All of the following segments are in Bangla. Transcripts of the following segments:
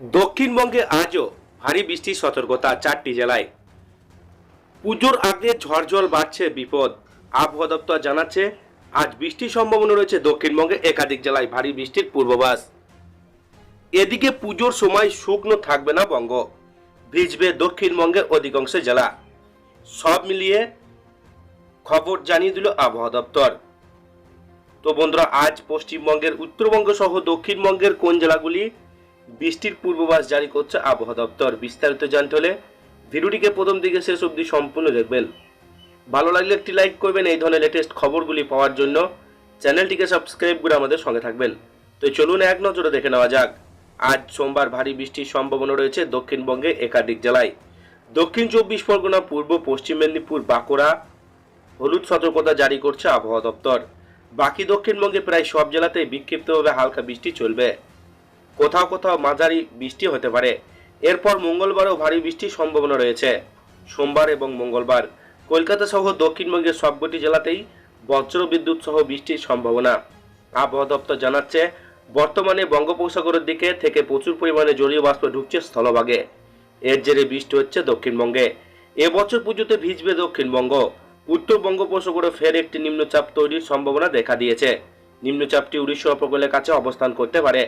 দক্ষিণবঙ্গে আজও ভারী বৃষ্টির সতর্কতা চারটি জেলায়। পুজোর আগে ঝড় জল বাড়ছে বিপদ। আবহাওয়া দপ্তর জানাচ্ছে, আজ বৃষ্টির সম্ভাবনা রয়েছে দক্ষিণবঙ্গে, একাধিক জেলায় ভারী বৃষ্টির পূর্বাভাস। এদিকে পুজোর সময় শুকনো থাকবে না বঙ্গ। ভিজবে দক্ষিণবঙ্গের অধিকাংশ জেলা। সব মিলিয়ে খবর জানিয়ে দিল আবহাওয়া দপ্তর। তো বন্ধুরা, আজ পশ্চিমবঙ্গের উত্তরবঙ্গ সহ দক্ষিণবঙ্গের কোন জেলাগুলি বৃষ্টির পূর্বাভাস জারি করছে আবহাওয়া দপ্তর। বিস্তারিত জানতে হলে ভিডিওটিকে প্রথম দিকে শেষ অবধি সম্পূর্ণ দেখবেন। ভালো লাগলে একটি লাইক করবেন, এই ধরনের লেটেস্ট খবরগুলি পাওয়ার জন্য চ্যানেলটিকে সাবস্ক্রাইব করে আমাদের সঙ্গে থাকবেন। তো চলুন এক নজরে দেখে নেওয়া যাক। আজ সোমবার ভারী বৃষ্টির সম্ভাবনা রয়েছে দক্ষিণবঙ্গে একাধিক জেলায়। দক্ষিণ চব্বিশ পরগনা, পূর্ব, পশ্চিম মেদিনীপুর, বাঁকুড়া, হলুদ সতর্কতা জারি করছে আবহাওয়া দপ্তর। বাকি দক্ষিণবঙ্গে প্রায় সব জেলাতেই বিক্ষিপ্তভাবে হালকা বৃষ্টি চলবে। কোথাও কোথাও মাঝারি বৃষ্টি হতে পারে। এরপর মঙ্গলবারও ভারী বৃষ্টির সম্ভাবনা রয়েছে। সোমবার এবং মঙ্গলবার কলকাতা সহ দক্ষিণবঙ্গের সবকটি জেলাতেই বজ্র বিদ্যুৎ সহ বৃষ্টির সম্ভাবনা। আবহাওয়া দপ্তর জানাচ্ছে, বর্তমানে বঙ্গোপসাগরের দিকে থেকে প্রচুর পরিমাণে জলীয় বাষ্প ঢুকছে স্থলভাগে। এর জেরে বৃষ্টি হচ্ছে দক্ষিণবঙ্গে। এবছর পুজোতে ভিজবে দক্ষিণবঙ্গ। উত্তর বঙ্গোপসাগরে ফের একটি নিম্নচাপ তৈরির সম্ভাবনা দেখা দিয়েছে। নিম্নচাপটি উড়িষ্যা উপকূলের কাছে অবস্থান করতে পারে।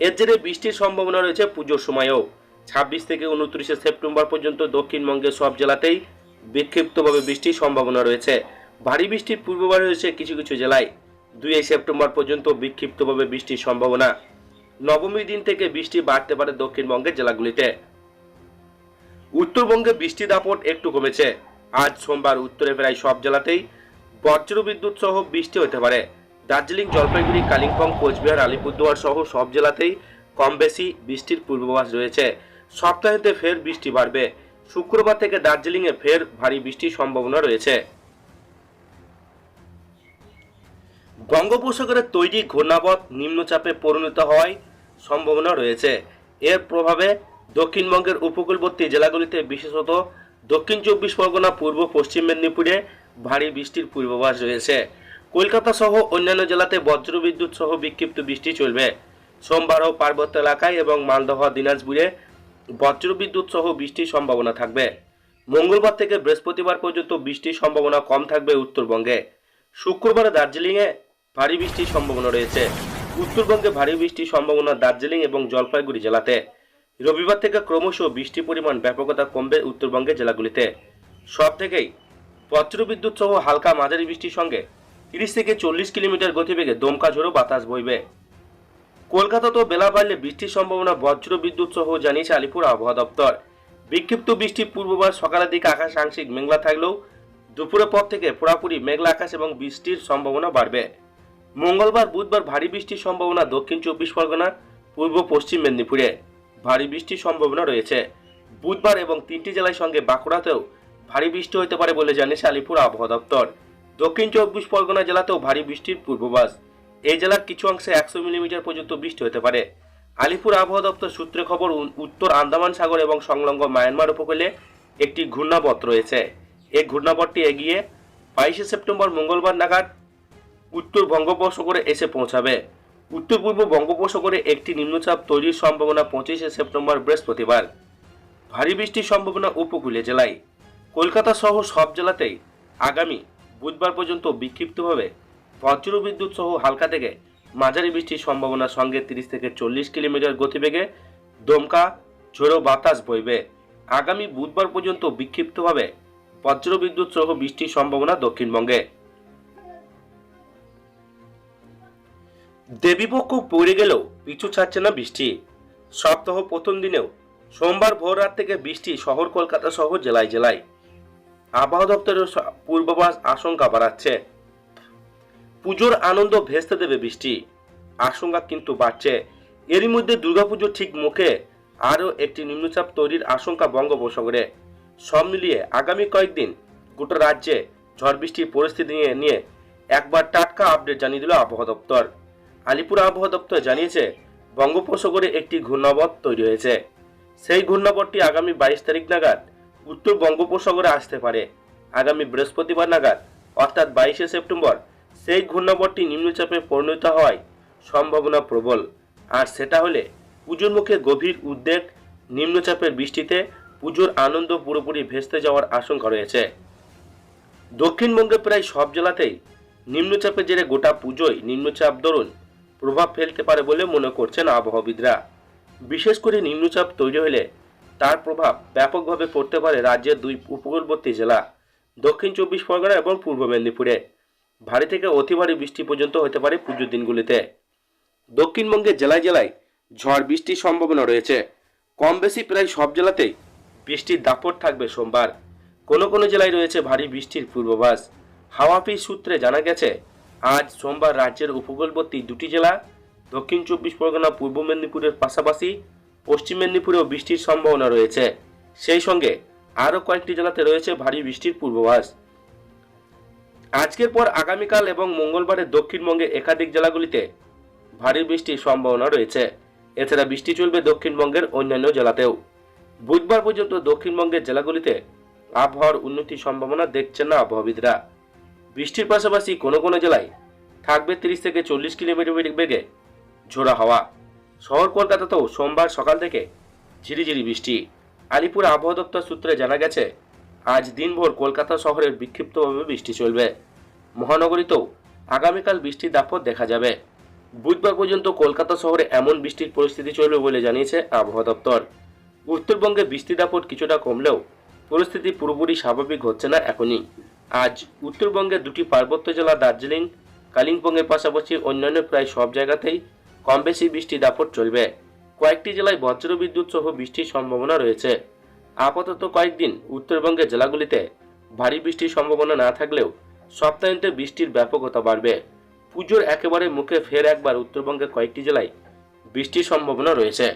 এর জেরে বৃষ্টির সম্ভাবনা রয়েছে পুজোর সময়ও। ছাব্বিশ থেকে উনত্রিশে সেপ্টেম্বর পর্যন্ত দক্ষিণবঙ্গের সব জেলাতেই বিক্ষিপ্তভাবে বৃষ্টির সম্ভাবনা রয়েছে। ভারী বৃষ্টির পূর্বাভাস রয়েছে কিছু কিছু জেলায়। দুই সেপ্টেম্বর পর্যন্ত বিক্ষিপ্তভাবে বৃষ্টির সম্ভাবনা। নবমীর দিন থেকে বৃষ্টি বাড়তে পারে দক্ষিণবঙ্গের জেলাগুলিতে। উত্তরবঙ্গে বৃষ্টি দাপট একটু কমেছে। আজ সোমবার উত্তরে প্রায় সব জেলাতেই বজ্র বিদ্যুৎ সহ বৃষ্টি হতে পারে। দার্জিলিং, জলপাইগুড়ি, কালিম্পং, কোচবিহার, আলিপুরদুয়ার সহ সব জেলাতেই কম বেশি বৃষ্টির পূর্বাভাস রয়েছে। সপ্তাহেতে ফের বৃষ্টি বাড়বে। শুক্রবার থেকে দার্জিলিংয়ে ফের ভারী বৃষ্টির সম্ভাবনা রয়েছে। বঙ্গোপসাগরে তৈরি ঘূর্ণাবত নিম্নচাপে পরিণত হওয়ায় সম্ভাবনা রয়েছে। এর প্রভাবে দক্ষিণবঙ্গের উপকূলবর্তী জেলাগুলিতে বিশেষত দক্ষিণ চব্বিশ পরগনা, পূর্ব পশ্চিম মেদিনীপুরে ভারী বৃষ্টির পূর্বাভাস রয়েছে। কলকাতা সহ অন্যান্য জেলাতে বজ্রবিদ্যুৎ সহ বিক্ষিপ্ত বৃষ্টি চলবে। সোমবারও পার্বত্য এলাকায় এবং মালদহ, দিনাজপুরে বজ্রবিদ্যুৎ সহ বৃষ্টির সম্ভাবনা থাকবে। মঙ্গলবার থেকে বৃহস্পতিবার পর্যন্ত বৃষ্টির সম্ভাবনা কম থাকবে উত্তরবঙ্গে। শুক্রবার দার্জিলিংয়ে ভারী বৃষ্টির সম্ভাবনা রয়েছে। উত্তরবঙ্গে ভারী বৃষ্টির সম্ভাবনা দার্জিলিং এবং জলপাইগুড়ি জেলাতে। রবিবার থেকে ক্রমশ বৃষ্টির পরিমাণ ব্যাপকতা কমবে উত্তরবঙ্গের জেলাগুলিতে। সব থেকেই বজ্রবিদ্যুৎ সহ হালকা মাঝারি বৃষ্টির সঙ্গে তিরিশ থেকে চল্লিশ কিলোমিটার গতিবেগে দমকা ঝোড়ো বাতাস বইবে। কলকাতাতেও বেলা বাড়লে বৃষ্টির সম্ভাবনা বজ্র বিদ্যুৎ সহ জানিয়েছে আলিপুর আবহাওয়া দপ্তর। বিক্ষিপ্ত বৃষ্টির পূর্ববার সকালের দিকে আকাশ আংশিক মেঘলা থাকলেও দুপুরের পর থেকে পুরাপুরি মেঘলা আকাশ এবং বৃষ্টির সম্ভাবনা বাড়বে। মঙ্গলবার, বুধবার ভারী বৃষ্টির সম্ভাবনা দক্ষিণ চব্বিশ পরগনা, পূর্ব পশ্চিম মেদিনীপুরে ভারী বৃষ্টির সম্ভাবনা রয়েছে। বুধবার এবং তিনটি জেলার সঙ্গে বাঁকুড়াতেও ভারী বৃষ্টি হতে পারে বলে জানিয়েছে আলিপুর আবহাওয়া দপ্তর। দক্ষিণ চব্বিশ পরগনা জেলাতেও ভারী বৃষ্টির পূর্বাভাস। এই জেলার কিছু অংশে একশো মিলিমিটার পর্যন্ত বৃষ্টি হতে পারে। আলিপুর আবহাওয়া দপ্তর সূত্রে খবর উত্তর আন্দামান সাগর এবং সংলগ্ন মায়ানমার উপকূলে একটি ঘূর্ণাবত রয়েছে। এই ঘূর্ণাবতটি এগিয়ে বাইশে সেপ্টেম্বর মঙ্গলবার নাগাদ উত্তর বঙ্গোপসাগরে এসে পৌঁছাবে। উত্তর পূর্ব বঙ্গোপসাগরে একটি নিম্নচাপ তৈরির সম্ভাবনা পঁচিশে সেপ্টেম্বর বৃহস্পতিবার। ভারী বৃষ্টির সম্ভাবনা উপকূলীয় জেলায়। কলকাতা সহ সব জেলাতেই আগামী বুধবার পর্যন্ত বিক্ষিপ্তভাবে বজ্র বিদ্যুৎ সহ হালকা থেকে মাঝারি বৃষ্টির সম্ভাবনার সঙ্গে তিরিশ থেকে চল্লিশ কিলোমিটার গতিবেগে দমকা, ঝোড়ো বাতাস বইবে। আগামী বুধবার পর্যন্ত বিক্ষিপ্তভাবে বজ্র বিদ্যুৎ সহ বৃষ্টির সম্ভাবনা দক্ষিণবঙ্গে। দেবীপক্ষ পড়ে গেলেও পিছু ছাড়ছে না বৃষ্টি। সপ্তাহ প্রথম দিনেও সোমবার ভোর রাত থেকে বৃষ্টি শহর, কলকাতা সহ জেলায় জেলায়। আবহাওয়া দপ্তরের পূর্বাভাস আশঙ্কা বাড়াচ্ছে। পুজোর আনন্দ ভেস্তে দেবে বৃষ্টি। আশঙ্কা কিন্তু বাড়ছে। এরই মধ্যে দুর্গাপুজোর ঠিক মুখে। আরও একটি নিম্নচাপ তৈরির আশঙ্কা বঙ্গোপসাগরে। সব মিলিয়ে আগামী কয়েকদিন গোটা রাজ্যে ঝড় বৃষ্টির পরিস্থিতি নিয়ে নিয়ে একবার টাটকা আপডেট জানিয়ে দিল আবহাওয়া দপ্তর। আলিপুর আবহাওয়া দপ্তর জানিয়েছে, বঙ্গোপসাগরে একটি ঘূর্ণাবত তৈরি হয়েছে। সেই ঘূর্ণাবতটি আগামী বাইশ তারিখ নাগাদ উত্তর বঙ্গোপসাগরে আসতে পারে। আগামী বৃহস্পতিবার নাগাদ, অর্থাৎ বাইশে সেপ্টেম্বর, সেই ঘূর্ণাবরটি নিম্নচাপে পরিণত হওয়ায় সম্ভাবনা প্রবল। আর সেটা হলে পুজোর মুখে গভীর উদ্বেগ, নিম্নচাপের বৃষ্টিতে পুজোর আনন্দ পুরোপুরি ভেস্তে যাওয়ার আশঙ্কা রয়েছে। দক্ষিণবঙ্গে প্রায় সব জেলাতেই নিম্নচাপের জেরে গোটা পুজোয় নিম্নচাপ দরুন প্রভাব ফেলতে পারে বলে মনে করছেন আবহাওয়াবিদরা। বিশেষ করে নিম্নচাপ তৈরি হলে তার প্রভাব ব্যাপকভাবে পড়তে পারে রাজ্যের দুই উপকূলবর্তী জেলা, দক্ষিণ চব্বিশ পরগনা এবং পূর্ব মেদিনীপুরে। ভারী থেকে অতি ভারী বৃষ্টি পর্যন্ত হতে পারে পুজোর দিনগুলিতে। দক্ষিণবঙ্গের জেলায় জেলায় ঝড় বৃষ্টির সম্ভাবনা রয়েছে। কম বেশি প্রায় সব জেলাতেই বৃষ্টির দাপট থাকবে সোমবার। কোনো কোনো জেলায় রয়েছে ভারী বৃষ্টির পূর্বাভাস। হাওয়া অফিস সূত্রে জানা গেছে, আজ সোমবার রাজ্যের উপকূলবর্তী দুটি জেলা, দক্ষিণ চব্বিশ পরগনা, পূর্ব মেদিনীপুরের পাশাপাশি পশ্চিম মেদিনীপুরেও বৃষ্টির সম্ভাবনা রয়েছে। সেই সঙ্গে আরও কয়েকটি জেলাতে রয়েছে ভারী বৃষ্টির পূর্বাভাস। আজকের পর আগামীকাল এবং মঙ্গলবারে দক্ষিণবঙ্গে একাধিক জেলাগুলিতে ভারী বৃষ্টির সম্ভাবনা রয়েছে। এছাড়া বৃষ্টি চলবে দক্ষিণবঙ্গের অন্যান্য জেলাতেও। বুধবার পর্যন্ত দক্ষিণবঙ্গের জেলাগুলিতে আবহাওয়ার উন্নতির সম্ভাবনা দেখছেন না আবহাওয়াবিদরা। বৃষ্টির পাশাপাশি কোনো কোনো জেলায় থাকবে তিরিশ থেকে চল্লিশ কিলোমিটার বেগে ঝোড়া হাওয়া। শহর কলকাতাতেও সোমবার সকাল থেকে ঝিরিঝিরি বৃষ্টি। আলিপুর আবহাওয়া দপ্তর সূত্রে জানা গেছে, আজ দিনভর কলকাতা শহরের বিক্ষিপ্তভাবে বৃষ্টি চলবে। মহানগরীতেও আগামীকাল বৃষ্টির দাপট দেখা যাবে। বুধবার পর্যন্ত কলকাতা শহরে এমন বৃষ্টির পরিস্থিতি চলবে বলে জানিয়েছে আবহাওয়া দপ্তর। উত্তরবঙ্গে বৃষ্টি দাপট কিছুটা কমলেও পরিস্থিতি পুরোপুরি স্বাভাবিক হচ্ছে না এখনই। আজ উত্তরবঙ্গের দুটি পার্বত্য জেলা দার্জিলিং, কালিম্পংয়ের পাশাপাশি অন্যান্য প্রায় সব জায়গাতেই কম বেশি বৃষ্টি দাপট চলবে। কয়েকটি জেলায় বজ্রবিদ্যুৎ সহ বৃষ্টির সম্ভাবনা রয়েছে। আপাতত কয়েকদিন উত্তরবঙ্গের জেলাগুলিতে ভারী বৃষ্টির সম্ভাবনা না থাকলেও সপ্তাহান্তে বৃষ্টির ব্যাপকতা বাড়বে। পুজোর একেবারে মুখে ফের একবার উত্তরবঙ্গের কয়েকটি জেলায় বৃষ্টির সম্ভাবনা রয়েছে।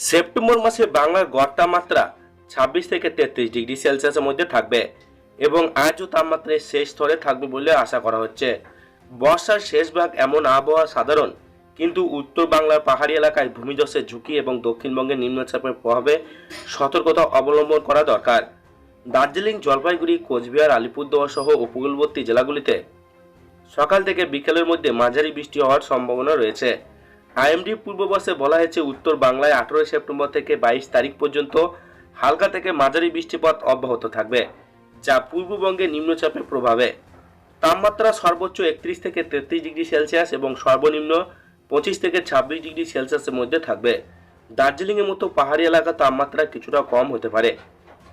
সেপ্টেম্বর মাসে বাংলার গড় তাপমাত্রা ছাব্বিশ থেকে তেত্রিশ ডিগ্রি সেলসিয়াসের মধ্যে থাকবে এবং আজও তাপমাত্রায় শেষ স্তরে থাকবে বলে আশা করা হচ্ছে। বর্ষার শেষ ভাগ এমন আবহাওয়া সাধারণ, কিন্তু উত্তর বাংলার পাহাড়ি এলাকায় ভূমিধসের ঝুঁকি এবং দক্ষিণবঙ্গের নিম্নচাপের প্রভাবে সতর্কতা অবলম্বন করা দরকার। দার্জিলিং, জলপাইগুড়ি, কোচবিহার, আলিপুরদুয়ার সহ উপকূলবর্তী জেলাগুলিতে সকাল থেকে বিকেলের মধ্যে মাঝারি বৃষ্টি হওয়ার সম্ভাবনা রয়েছে। আইএমডি পূর্বাভাসে বলা হয়েছে, উত্তর বাংলায় আঠেরোই সেপ্টেম্বর থেকে বাইশ তারিখ পর্যন্ত হালকা থেকে মাঝারি বৃষ্টিপাত অব্যাহত থাকবে, যা পূর্ববঙ্গে নিম্নচাপের প্রভাবে। তাপমাত্রা সর্বোচ্চ একত্রিশ থেকে তেত্রিশ ডিগ্রি সেলসিয়াস এবং সর্বনিম্ন পঁচিশ থেকে ছাব্বিশ ডিগ্রি সেলসিয়াসের মধ্যে থাকবে। দার্জিলিংয়ের মতো পাহাড়ি এলাকা তাপমাত্রা কিছুটা কম হতে পারে,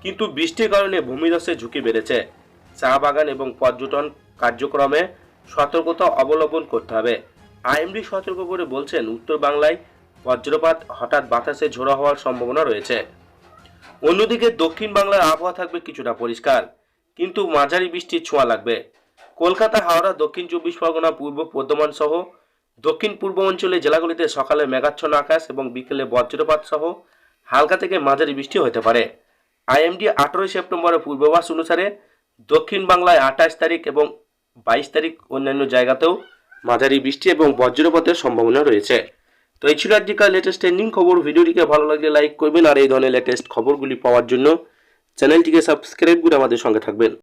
কিন্তু বৃষ্টির কারণে ভূমিধসের ঝুঁকি বেড়েছে। চা বাগান এবং পর্যটন কার্যক্রমে সতর্কতা অবলম্বন করতে হবে। আইএমডি সতর্ক করে বলছেন, উত্তর বাংলায় বজ্রপাত হঠাৎ বাতাসে ঝোড়ো হওয়ার সম্ভাবনা রয়েছে। অন্যদিকে দক্ষিণ বাংলার আবহাওয়া থাকবে কিছুটা পরিষ্কার, কিন্তু মাঝারি বৃষ্টির ছোঁয়া লাগবে। কলকাতা, হাওড়া, দক্ষিণ চব্বিশ পরগনা, পূর্ব বর্ধমান সহ দক্ষিণ পূর্ব অঞ্চলে জেলাগুলিতে সকালে মেঘাচ্ছন্ন আকাশ এবং বিকেলে বজ্রপাত সহ হালকা থেকে মাঝারি বৃষ্টি হতে পারে। আইএমডি আঠারোই সেপ্টেম্বরের পূর্বাভাস অনুসারে দক্ষিণ বাংলায় আঠাশ তারিখ এবং বাইশ তারিখ অন্যান্য জায়গাতেও মাঝারি বৃষ্টি এবং বজ্রপাতের সম্ভাবনা রয়েছে। তো এই ছিল আজকের লেটেস্ট ট্রেন্ডিং খবর। ভিডিওটিকে ভালো লাগলে লাইক করবেন আর এই ধরনের লেটেস্ট খবরগুলি পাওয়ার জন্য চ্যানেলটিকে সাবস্ক্রাইব করে আমাদের সঙ্গে থাকবেন।